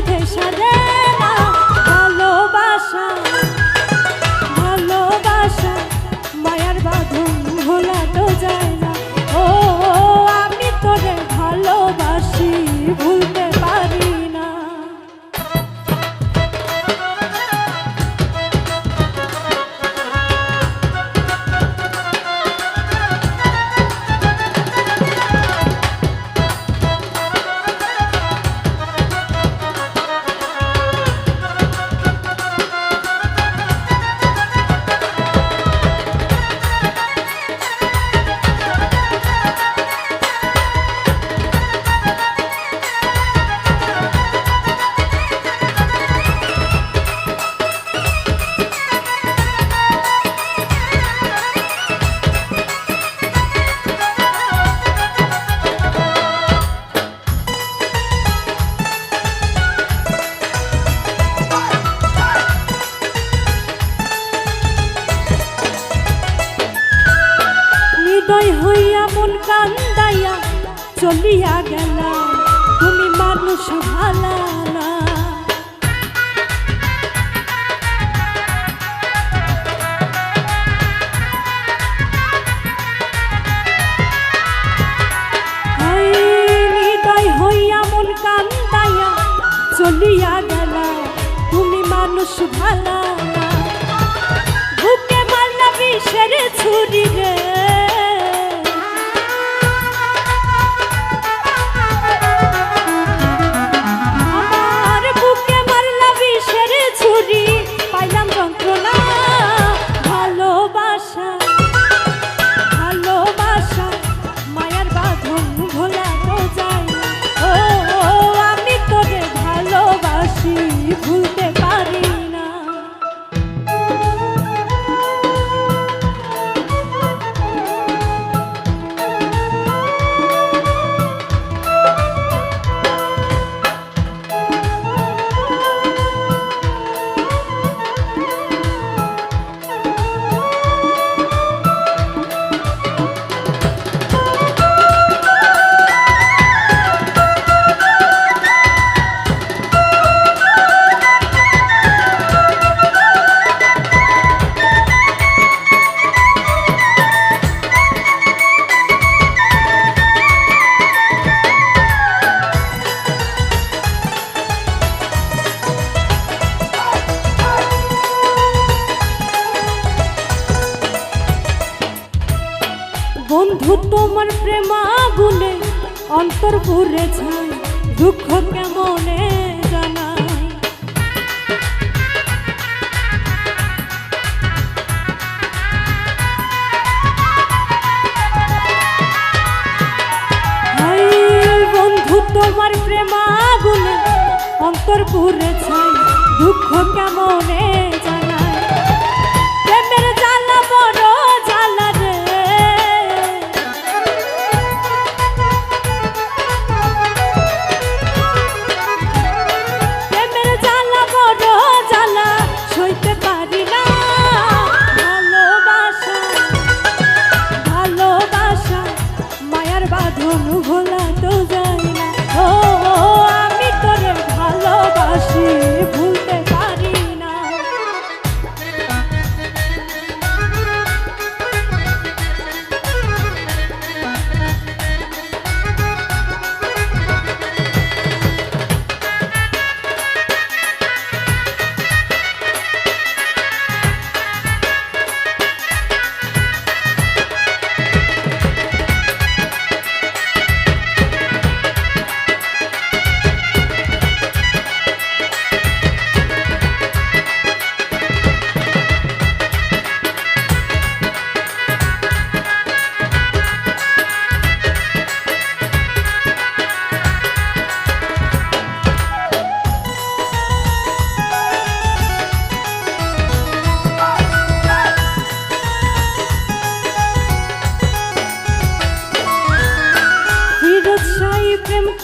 দুধে চলিয়া গেলা, তুমি মানুষ ভালা চলিয়া গেলা, তুমি মানুষ ভালা বুকে মারলা বিষের ছুরি রে। তোমার প্রেমা গুনে অন্তর ঘুরে যায়, দুঃখ কেমনে জানাই তোমার প্রেমা গুনে অন্তর ঘুরে যায়, দুঃখ কেমনে জানাই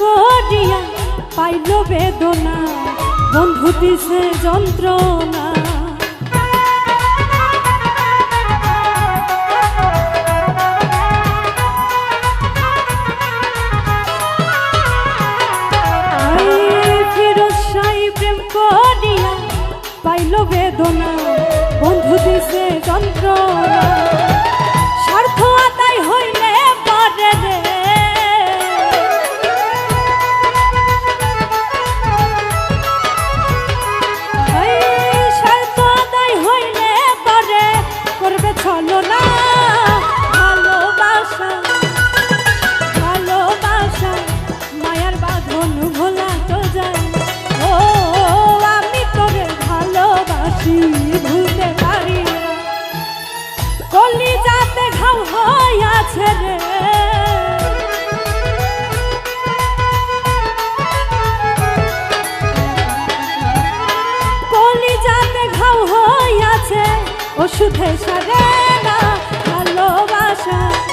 করিয়া পাইল বেদনা বন্ধু দিছে যন্ত্রণা। বেদনা বন্ধু দিছে যন্ত্রণা। সুখে সরে না ভালোবাসা।